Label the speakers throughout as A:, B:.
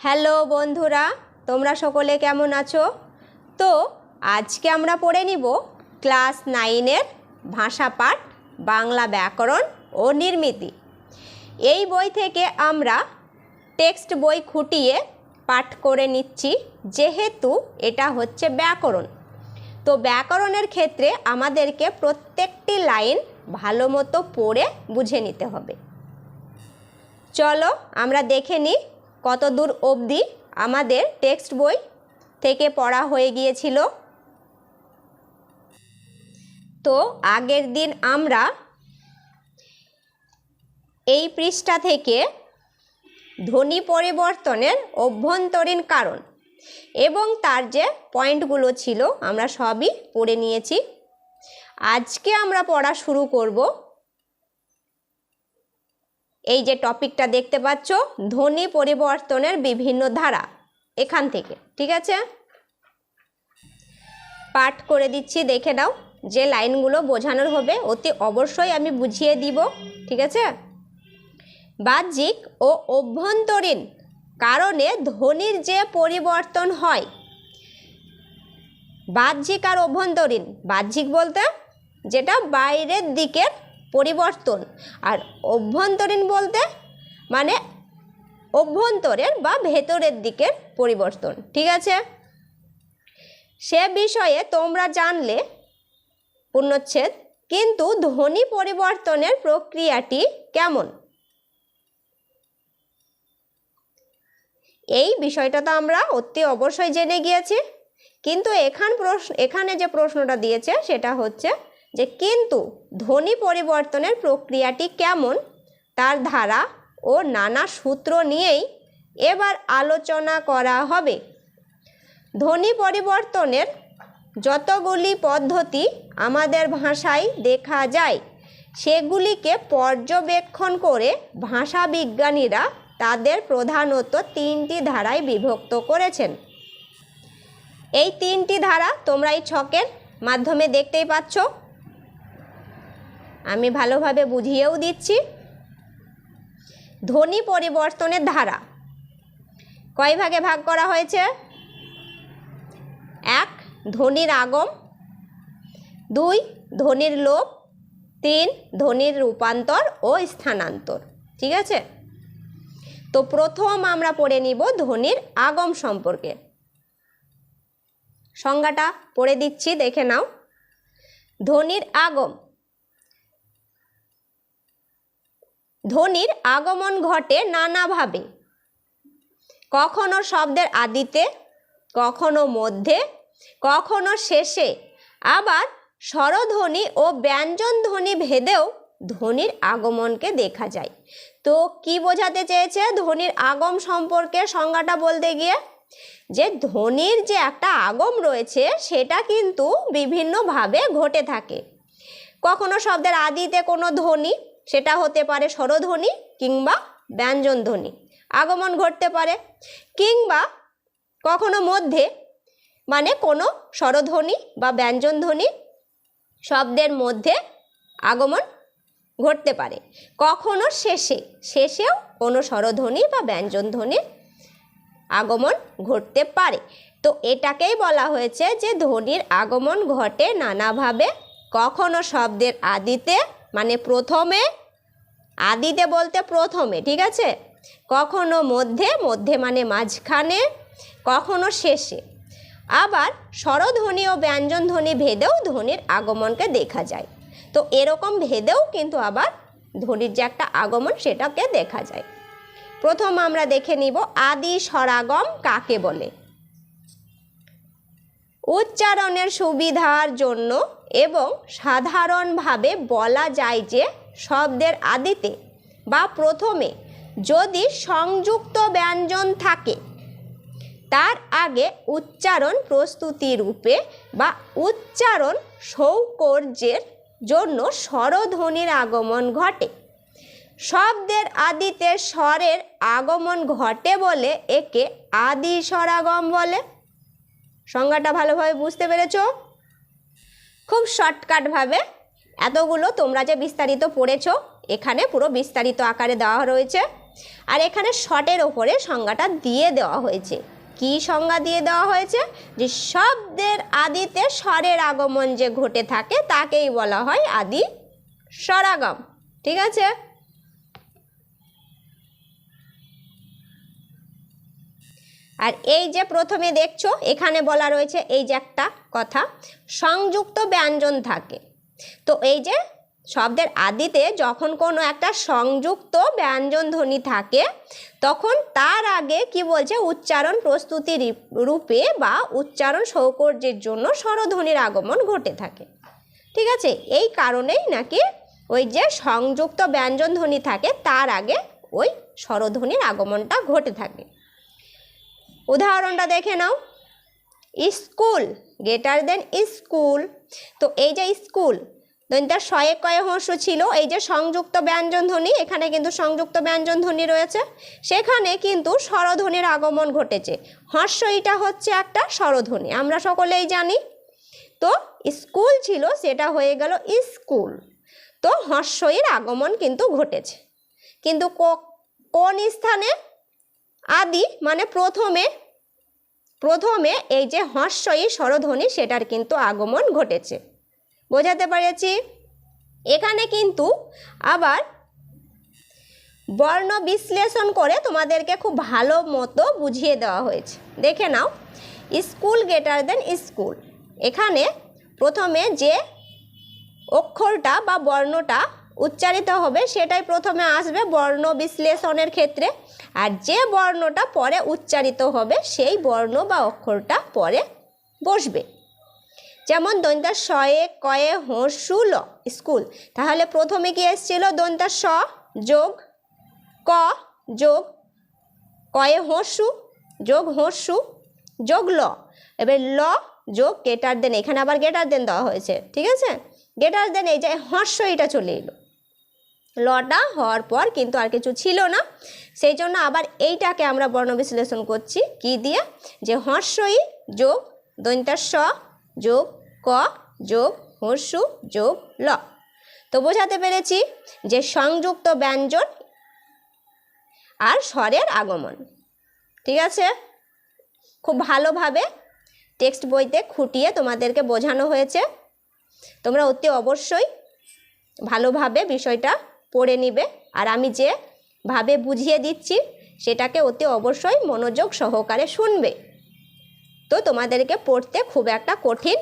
A: Hello বন্ধুরা, তোমরা সকলে কেমন আছো? তো, আজকে আমরা পড়ে নিব ক্লাস নাইনের ভাষা পাঠ, বাংলা ব্যাকরণ ও নির্মিতি। এই বই থেকে আমরা টেক্সট বই খুঁটিয়ে পাঠ করে নিচ্ছি, যেহেতু এটা হচ্ছে ব্যাকরণ। তো ব্যাকরণের ক্ষেত্রে আমাদেরকে প্রত্যেকটি লাইন ভালো মতো পড়ে বুঝে নিতে হবে। চলো আমরা দেখে নিই কত দূর অবধি আমাদের টেক্সট বই থেকে পড়া হয়ে গিয়েছিল? তো আগের দিন আমরা এই পৃষ্ঠা থেকে ধ্বনি পরিবর্তনের অভ্যন্তরীণ কারণ এবং তার যে পয়েন্টগুলো ছিল আমরা সবই পড়ে নিয়েছি। আজকে আমরা পড়া শুরু করব এই যে টপিকটা দেখতে পাচ্ছ, ধ্বনি পরিবর্তনের বিভিন্ন ধারা এখান থেকে, ঠিক আছে? পাঠ করে দিচ্ছি, দেখে নাও, যে লাইনগুলো বোঝানোর হবে, অতি অবশ্যই আমি বুঝিয়ে দিব, ঠিক আছে? বাহ্যিক ও অভ্যন্তরীণ কারণে ধ্বনির যে পরিবর্তন হয়, বাহ্যিক আর অভ্যন্তরীণ, বাহ্যিক বলতে যেটা বাইরের দিকের পরিবর্তন। আর অভ্যন্তরীণ বলতে মানে অভ্যন্তরের বা ভেতরের দিকের পরিবর্তন। ঠিক আছে? সে বিষয়ে তোমরা জানলে পূর্ণচ্ছেদ কিন্তু ধ্বনি পরিবর্তনের প্রক্রিয়াটি কেমন? এই বিষয়টা তো আমরা অতি অবশ্যই জেনে গিয়েছি। কিন্তু এখান প্রশ্ন, এখানে যে প্রশ্নটা দিয়েছে সেটা হচ্ছে যে কিন্তু ধ্বনি পরিবর্তনের প্রক্রিয়াটি কেমন, তার ধারা ও নানা সূত্র নিয়েই এবার আলোচনা করা হবে। ধ্বনি পরিবর্তনের যতগুলি পদ্ধতি আমাদের ভাষায় দেখা যায়, সেগুলিকে পর্যবেক্ষণ করে ভাষাবিজ্ঞানীরা তাদের প্রধানত তিনটি ধারায় বিভক্ত করেছেন। এই তিনটি ধারা তোমরা এই ছকের মাধ্যমে দেখতেই পাচ্ছ। আমি ভালোভাবে বুঝিয়েও দিচ্ছি। ধ্বনি পরিবর্তনের ধারা। কয় ভাগে ভাগ করা হয়েছে? এক, ধ্বনির আগম। দুই, ধ্বনির লোপ। তিন, ধ্বনির রূপান্তর ও স্থানান্তর। ঠিক আছে? তো প্রথম আমরা পড়ে নিব ধ্বনির আগম সম্পর্কে। সংজ্ঞাটা পড়ে দিচ্ছি, দেখে নাও। ধ্বনির আগম। ধ্বনির আগমন ঘটে নানাভাবে। কখনো শব্দের আদিতে, কখনো মধ্যে, কখনো শেষে। আবার স্বরধ্বনি ও ব্যঞ্জন ধ্বনি ভেদেও ধ্বনির আগমনকে দেখা যায়। তো কি বোঝাতে চেয়েছে ধ্বনির আগম সম্পর্কে সংজ্ঞাটা বলতে গিয়ে? যে ধ্বনির যে একটা আগম রয়েছে, সেটা কিন্তু বিভিন্নভাবে ঘটে থাকে। কখনো শব্দের আদিতে কোনো ধ্বনি সেটা হতে পারে স্বরধ্বনি কিংবা ব্যঞ্জন ধ্বনি আগমন ঘটতে পারে কিংবা কখনো মধ্যে মানে কোনো স্বরধ্বনি বা ব্যঞ্জন ধ্বনি শব্দের মধ্যে আগমন ঘটতে পারে। কখনো শেষে, শেষেও কোনো স্বরধ্বনি বা ব্যঞ্জন ধ্বনির আগমন ঘটতে পারে। তো এটাকেই বলা হয়েছে যে ধ্বনির আগমন ঘটে নানাভাবে। কখনো শব্দের আদিতে মানে প্রথমে আদিতে বলতে প্রথমে, ঠিক আছে? কখনো মধ্যে মধ্যে মানে মাঝখানে, কখনো শেষে। আবার স্বরধ্বনি ও ব্যঞ্জন ধ্বনি ভেদেও ধ্বনির আগমনকে দেখা যায়। তো এরকম ভেদেও কিন্তু আবার ধ্বনির যে একটা আগমন সেটাকে দেখা যায়। প্রথম আমরা দেখে নিব আদি স্বরাগম কাকে বলে? উচ্চারণের সুবিধার জন্য এবং সাধারণভাবে বলা যায় যে শব্দের আদিতে বা প্রথমে যদি সংযুক্ত ব্যঞ্জন থাকে, তার আগে উচ্চারণ প্রস্তুতি রূপে বা উচ্চারণ সৌকর্যের জন্য স্বরধ্বনির আগমন ঘটে। শব্দের আদিতে স্বরের আগমন ঘটে বলে একে আদি স্বরাগম বলে। সংজ্ঞাটা ভালোভাবে বুঝতে পেরেছ? খুব শর্টকাটভাবে এতগুলো তোমরা যে বিস্তারিত পড়েছো, এখানে পুরো বিস্তারিত আকারে দেওয়া রয়েছে। আর এখানে শটের ওপরে সংজ্ঞাটা দিয়ে দেওয়া হয়েছে। কি সংজ্ঞা দিয়ে দেওয়া হয়েছে? যে শব্দের আদিতে স্বরের আগমন যে ঘটে থাকে, তাকেই বলা হয় আদি স্বরাগম। ঠিক আছে? আর এই যে প্রথমে দেখছ, এখানে বলা রয়েছে এই যে একটা কথা, সংযুক্ত ব্যঞ্জন থাকে। তো এই যে শব্দের আদিতে যখন কোনো একটা সংযুক্ত ব্যঞ্জন ধ্বনি থাকে, তখন তার আগে কি বলছে? উচ্চারণ প্রস্তুতি রূপে বা উচ্চারণ সৌকর্যের জন্য স্বরধ্বনির আগমন ঘটে থাকে। ঠিক আছে? এই কারণেই নাকি ওই যে সংযুক্ত ব্যঞ্জন ধ্বনি থাকে, তার আগে ওই স্বরধ্বনির আগমনটা ঘটে থাকে। উদাহরণটা দেখে নাও। স্কুল গ্রেটার দেন স্কুল তো এই যে স্কুল দন্তার শয়ে কয়ে হর্ষ ছিল, এই যে সংযুক্ত ব্যঞ্জন ধ্বনি, এখানে কিন্তু সংযুক্ত ব্যঞ্জন ধ্বনি রয়েছে। সেখানে কিন্তু স্বরধ্বনির আগমন ঘটেছে। হর্ষ এটা হচ্ছে একটা স্বরধ্বনি, আমরা সকলেই জানি। তো স্কুল ছিল, সেটা হয়ে গেল স্কুল তো হর্ষইর আগমন কিন্তু ঘটেছে। কিন্তু কোন স্থানে? আদি মানে প্রথমে প্রথমে এই যে হর্ষই স্বরধ্বনি, সেটার কিন্তু আগমন ঘটেছে। বোঝাতে পেরেছি? এখানে কিন্তু আবার বর্ণ বিশ্লেষণ করে তোমাদেরকে খুব ভালো মতো বুঝিয়ে দেওয়া হয়েছে। দেখে নাও। স্কুল গ্রেটার দেন স্কুল এখানে প্রথমে যে অক্ষরটা বা বর্ণটা উচ্চারিত হবে, সেটাই প্রথমে আসবে বর্ণ বিশ্লেষণের ক্ষেত্রে। আর যে বর্ণটা পরে উচ্চারিত হবে, সেই বর্ণ বা অক্ষরটা পরে বসবে। যেমন দন্তা শয়ে কয়ে হর্ষু ল স্কুল। তাহলে প্রথমে কি এসেছিল দন্তা স যোগ, ক, যোগ, কয়ে হর্ষু, যোগ হর্ষু, যোগ ল। এবার ল, যোগ, গেটার দেন। এখানে আবার গেটার দেন দেওয়া হয়েছে। ঠিক আছে? গেটার দেন, এই যে হর্ষ, এটা চলে এলো। লটা হওয়ার পর কিন্তু আর কিছু ছিল না। সেই জন্য আবার এইটাকে আমরা বর্ণ বিশ্লেষণ করছি। কি দিয়ে? যে হর্ষই যোগ দন্তার স যোগ ক যোগ হর্ষু যোগ ল। তো বোঝাতে পেরেছি যে সংযুক্ত ব্যঞ্জন আর স্বরের আগমন। ঠিক আছে? খুব ভালোভাবে টেক্সট বইতে খুঁটিয়ে তোমাদেরকে বোঝানো হয়েছে। তোমরা অতি অবশ্যই ভালোভাবে বিষয়টা পড়ে নিবে। আর আমি যে ভাবে বুঝিয়ে দিচ্ছি, সেটাকে অতি অবশ্যই মনোযোগ সহকারে শুনবে। তো তোমাদেরকে পড়তে খুব একটা কঠিন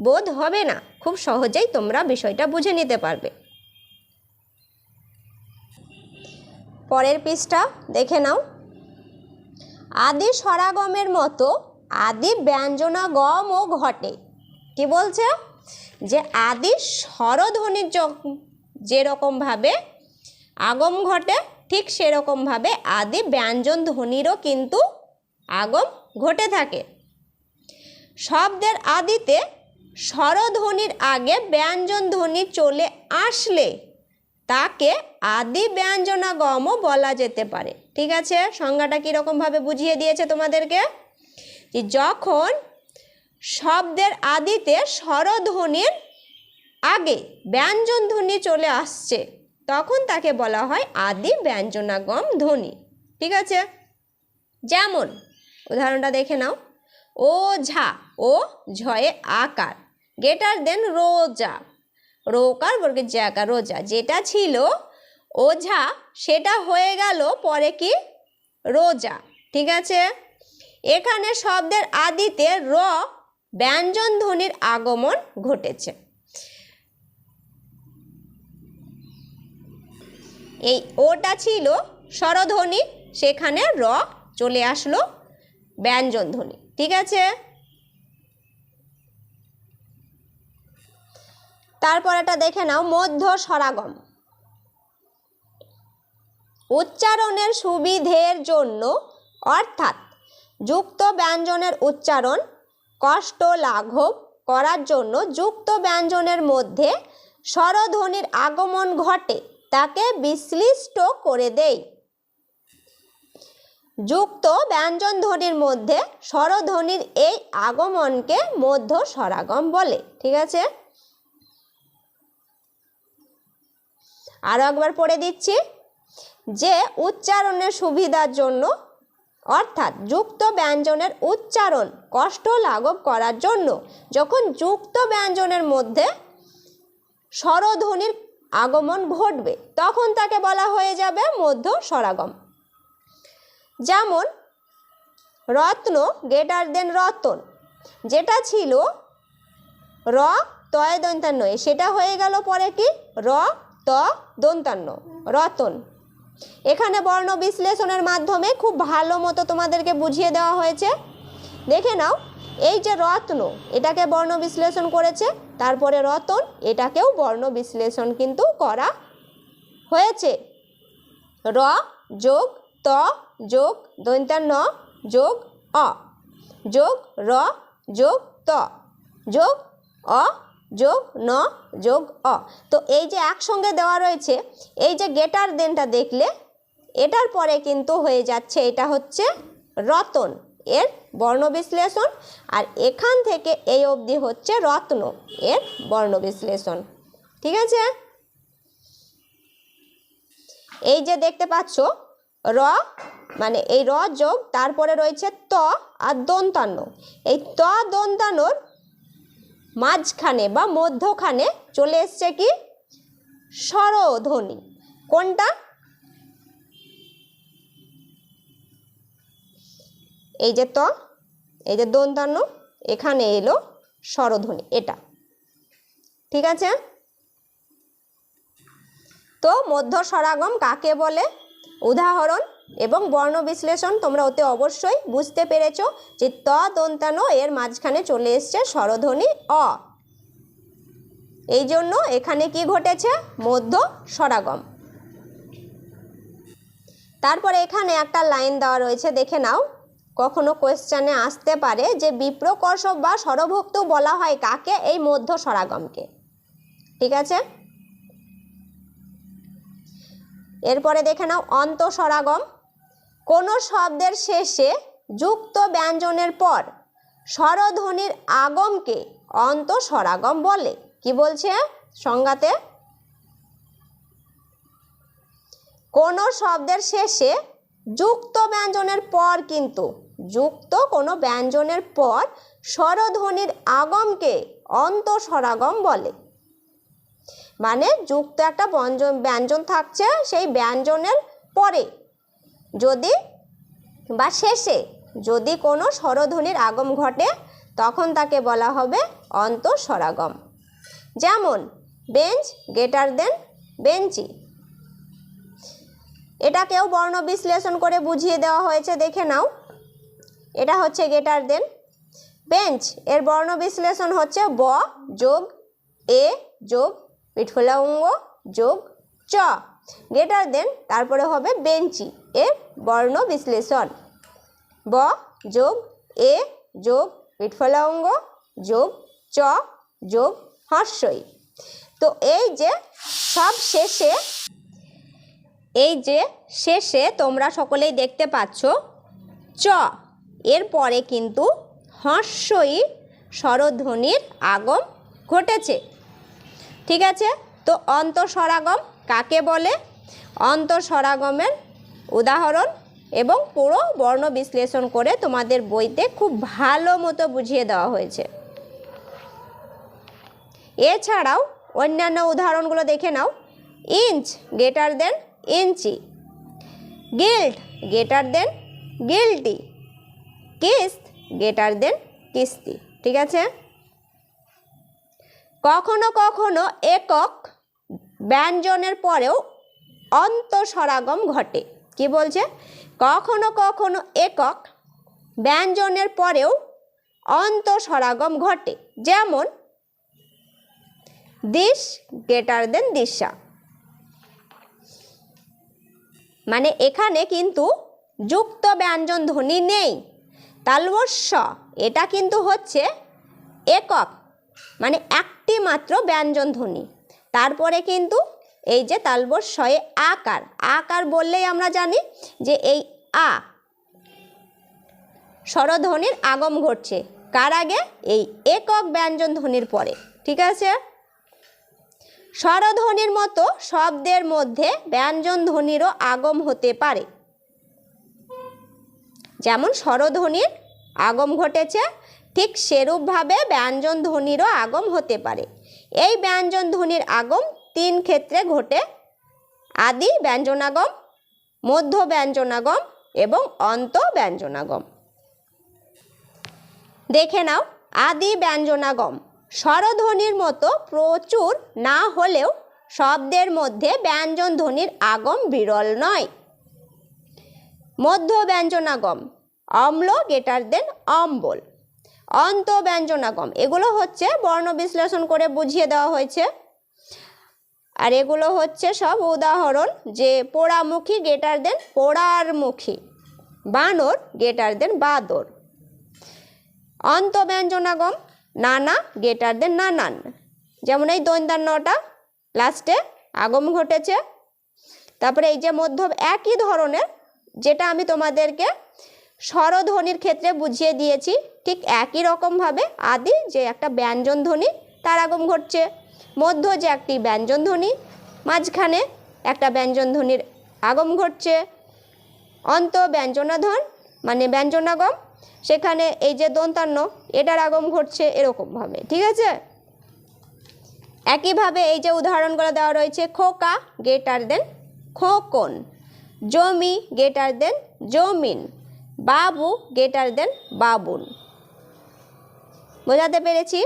A: বোধ হবে না। খুব সহজেই তোমরা বিষয়টা বুঝে নিতে পারবে। পরের পৃষ্ঠা দেখে নাও। আদি স্বরাগমের মতো আদি ব্যঞ্জনাগমও ঘটে। কি বলছে? যে আদি স্বরধ্বনির যেরকমভাবে আগম ঘটে, ঠিক সেরকমভাবে আদি ব্যঞ্জন ধ্বনিরও কিন্তু আগম ঘটে থাকে। শব্দের আদিতে স্বরধ্বনির আগে ব্যঞ্জন ধ্বনি চলে আসলে তাকে আদি ব্যঞ্জনাগমও বলা যেতে পারে। ঠিক আছে? সংজ্ঞাটা কীরকমভাবে বুঝিয়ে দিয়েছে তোমাদেরকে? যে যখন শব্দের আদিতে স্বরধ্বনির আগে ব্যঞ্জন ধ্বনি চলে আসছে, তখন তাকে বলা হয় আদি ব্যঞ্জনাগম ধ্বনি, ঠিক আছে? যেমন, উদাহরণটা দেখে নাও। ও ঝা, ও ঝয়ে আকার গেটার দেন রোজা। রোকার বর্গের জায়গা রোজা, যেটা ছিল ওঝা সেটা হয়ে গেল পরে কি? রোজা, ঠিক আছে? এখানে শব্দের আদিতে র ব্যঞ্জন ধ্বনির আগমন ঘটেছে। এই ওটা ছিল স্বরধ্বনি, সেখানে র চলে আসলো ব্যঞ্জন ধ্বনি ঠিক আছে? তারপর এটা দেখে নাও, মধ্য স্বরাগম উচ্চারণের সুবিধের জন্য, অর্থাৎ যুক্ত ব্যঞ্জনের উচ্চারণ, কষ্ট লাঘব করার জন্য যুক্ত ব্যঞ্জনের মধ্যে স্বরধ্বনির আগমন ঘটে। তাকে বিশ্লিষ্ট করে দেয় যুক্ত ব্যঞ্জন ধ্বনির মধ্যে স্বরধ্বনির এই আগমনকে মধ্য স্বরাগম বলে, ঠিক আছে? আরও একবার পড়ে দিচ্ছি। যে উচ্চারণের সুবিধার জন্য, অর্থাৎ যুক্ত ব্যঞ্জনের উচ্চারণ কষ্ট লাঘব করার জন্য, যখন যুক্ত ব্যঞ্জনের মধ্যে স্বরধ্বনির আগমন ঘটবে, তখন তাকে বলা হয়ে যাবে মধ্য সরাগম। যেমন, রত্ন গেটার দেন রতন, যেটা ছিল র তয় দন্তান্ন সেটা হয়ে গেল পরে কি? র ত দন্তান্ন রতন। এখানে বর্ণ বিশ্লেষণের মাধ্যমে খুব ভালো মতো তোমাদেরকে বুঝিয়ে দেওয়া হয়েছে। দেখে নাও, এই যে রত্ন, এটাকে বর্ণ বিশ্লেষণ করেছে তারপরে রতন, এটাকেও বর্ণ বিশ্লেষণ কিন্তু করা হয়েছে। র, যোগ, ত, যোগ, দন্তান্ন, যোগ, অ। যোগ, র, যোগ, ত। যোগ, অ, যোগ, ন, যোগ, অ। তো এই যে একসঙ্গে দেওয়া রয়েছে, এই যে গেটার দেনটা দেখলে, এটার পরে কিন্তু হয়ে যাচ্ছে, এটা হচ্ছে রতন। এর বর্ণ বিশ্লেষণ আর এখান থেকে এই অবধি হচ্ছে রত্ন এর বর্ণ বিশ্লেষণ ঠিক আছে? এই যে দেখতে পাচ্ছ, র মানে এই র যোগ তারপরে রয়েছে ত আর দন্তান্ন। এই ত দন্তানোর মাঝখানে বা মধ্যখানে চলে এসছে কি? স্বরধ্বনি। কোনটা? এই যে ত, এই যে দন্তান্ন, এখানে এলো স্বরধ্বনি, এটা। ঠিক আছে? তো মধ্য স্বরাগম কাকে বলে? উদাহরণ এবং বর্ণ বিশ্লেষণ তোমরা ওতে অবশ্যই বুঝতে পেরেছ যে ত দন্তানো এর মাঝখানে চলে এসছে স্বরধ্বনি অ। এই জন্য এখানে কি ঘটেছে? মধ্য স্বরাগম। তারপরে এখানে একটা লাইন দেওয়া রয়েছে, দেখে নাও। কখনো কোয়েশ্চানে আসতে পারে যে বিপ্রকর্ষব বা স্বরভুক্ত বলা হয় কাকে এই মধ্য স্বরাগমকে ঠিক আছে? এরপরে দেখে নাও অন্তঃস্বরাগম কোনো শব্দের শেষে যুক্ত ব্যঞ্জনের পর স্বরধ্বনির আগমকে অন্তঃস্বরাগম বলে। কি বলছে সংজ্ঞাতে? কোনো শব্দের শেষে যুক্ত ব্যঞ্জনের পর কিন্তু যুক্ত কোনো ব্যঞ্জনের পর স্বরধ্বনির আগমকে অন্তঃস্বরাগম বলে। মানে যুক্ত একটা ব্যঞ্জন ব্যঞ্জন থাকছে সেই ব্যঞ্জনের পরে। যদি বা শেষে যদি কোনো স্বরধ্বনির আগম ঘটে, তখন তাকে বলা হবে অন্তঃস্বরাগম। যেমন, বেঞ্চ গেটার দেন, বেঞ্চি। এটাকেও বর্ণ বিশ্লেষণ করে বুঝিয়ে দেওয়া হয়েছে, দেখে নাও। এটা হচ্ছে গেটার দেন বেঞ্চ এর বর্ণ বিশ্লেষণ হচ্ছে ব যোগ এ যোগ পিঠফুলাঙ্গ যোগ চ। গেটার দেন তারপরে হবে বেঞ্চি এর বর্ণ বিশ্লেষণ। ব যোগ এ যোগ পিঠফলাঙ্গ যোগ চ যোগ হর্ষই। তো এই যে সব শেষে, এই যে শেষে তোমরা সকলেই দেখতে পাচ্ছ চ। এর পরে কিন্তু হর্ষই স্বরধ্বনির আগম ঘটেছে। ঠিক আছে? তো অন্তঃস্বরাগম কাকে বলে? অন্তঃস্বরাগমের উদাহরণ এবং পুরো বর্ণ বিশ্লেষণ করে তোমাদের বইতে খুব ভালো মতো বুঝিয়ে দেওয়া হয়েছে। এছাড়াও অন্যান্য উদাহরণগুলো দেখে নাও। Inch greater than inchy guilt greater than guilty কিস্ত greater than কিস্তি, ঠিক আছে? কখনো কখনো একক ব্যঞ্জনের পরেও অন্তঃস্বরাগম ঘটে। কি বলছে? কখনো কখনো একক ব্যঞ্জনের পরেও অন্তঃস্বরাগম ঘটে। যেমন, দিশ গেটার দেন দিশা। মানে এখানে কিন্তু যুক্ত ব্যঞ্জন ধ্বনি নেই। তালবস্য। এটা কিন্তু হচ্ছে একক মানে একটি মাত্র ব্যঞ্জন ধ্বনি। তারপরে কিন্তু এই যে তালবস্যয়ে আকার আকার বললেই আমরা জানি যে এই আ স্বরধ্বনির আগম ঘটছে। কার আগে? এই একক ব্যঞ্জন ধ্বনির পরে, ঠিক আছে? স্বরধ্বনির মতো শব্দের মধ্যে ব্যঞ্জন ধ্বনিরও আগম হতে পারে। যেমন স্বরধ্বনির আগম ঘটেছে, ঠিক সেরূপভাবে ব্যঞ্জন ধ্বনিরও আগম হতে পারে। এই ব্যঞ্জন ধ্বনির আগম তিন ক্ষেত্রে ঘটে। আদি ব্যঞ্জনাগম, মধ্য ব্যঞ্জনাগম এবং অন্ত ব্যঞ্জনাগম। দেখে নাও, আদি ব্যঞ্জনাগম স্বরধ্বনির মতো প্রচুর না হলেও শব্দের মধ্যে ব্যঞ্জন ধ্বনির আগম বিরল নয়। মধ্য ব্যঞ্জনাগম অম্ল গেটার দেন অম্বল। অন্ত ব্যঞ্জনাগম এগুলো হচ্ছে বর্ণ বিশ্লেষণ করে বুঝিয়ে দেওয়া হয়েছে। আর এগুলো হচ্ছে সব উদাহরণ যে পোড়ামুখী গেটার দেন পোড়ার মুখী বানর গেটার দেন বাদর। অন্ত ব্যঞ্জনাগম নানা গেটার দেন নানান। যেমন এই দৈন্দান্নটা লাস্টে আগম ঘটেছে। তারপরে এই যে মধ্য একই ধরনের, যেটা আমি তোমাদেরকে স্বরধ্বনির ক্ষেত্রে বুঝিয়ে দিয়েছি, ঠিক একই রকমভাবে আদি যে একটা ব্যঞ্জন ধ্বনি, তার আগম ঘটছে। মধ্য যে একটি ব্যঞ্জন ধ্বনি, মাঝখানে একটা ব্যঞ্জন ধ্বনির আগম ঘটছে। অন্ত ব্যঞ্জনাধন মানে ব্যঞ্জনাগম, সেখানে এই যে দন্তান্ন, এটার আগম ঘটছে এরকমভাবে, ঠিক আছে? একইভাবে এই যে উদাহরণগুলো দেওয়া রয়েছে, খোকা, গেটার দেন খোকন, জমি, গেটার দেন জমিন বাবু গেটার দেন বাবুন। বোঝাতে পেরেছি?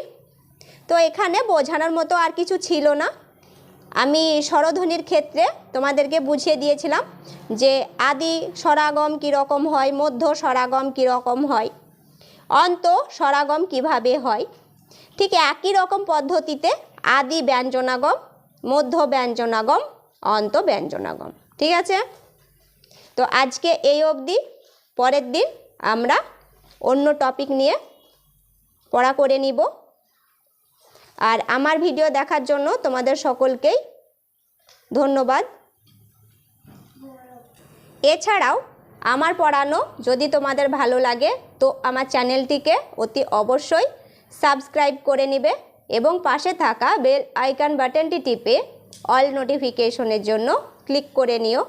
A: তো এখানে বোঝানোর মতো আর কিছু ছিল না। আমি স্বরধ্বনির ক্ষেত্রে তোমাদেরকে বুঝিয়ে দিয়েছিলাম যে আদি স্বরাগম কীরকম হয়, মধ্য স্বরাগম কীরকম হয়, অন্ত স্বরাগম কীভাবে হয়। ঠিক একই রকম পদ্ধতিতে আদি ব্যঞ্জনাগম, মধ্য ব্যঞ্জনাগম, অন্ত ব্যঞ্জনাগম। ঠিক আছে? তো আজকে এই অবধি। পরের দিন আমরা অন্য টপিক নিয়ে পড়া করে নিব। আর আমার ভিডিও দেখার জন্য তোমাদের সকলকেই ধন্যবাদ। এছাড়াও আমার পড়ানো যদি তোমাদের ভালো লাগে তো আমার চ্যানেলটিকে অতি অবশ্যই সাবস্ক্রাইব করে নেবে এবং পাশে থাকা বেল আইকন বাটনটি টিপে অল নোটিফিকেশনের জন্য ক্লিক করে নিও।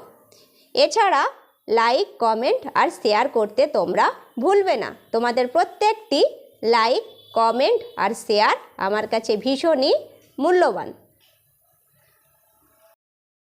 A: এছাড়া লাইক কমেন্ট আর শেয়ার করতে তোমরা ভুলবে না। তোমাদের প্রত্যেকটি লাইক কমেন্ট আর শেয়ার আমার কাছে ভীষণই মূল্যবান।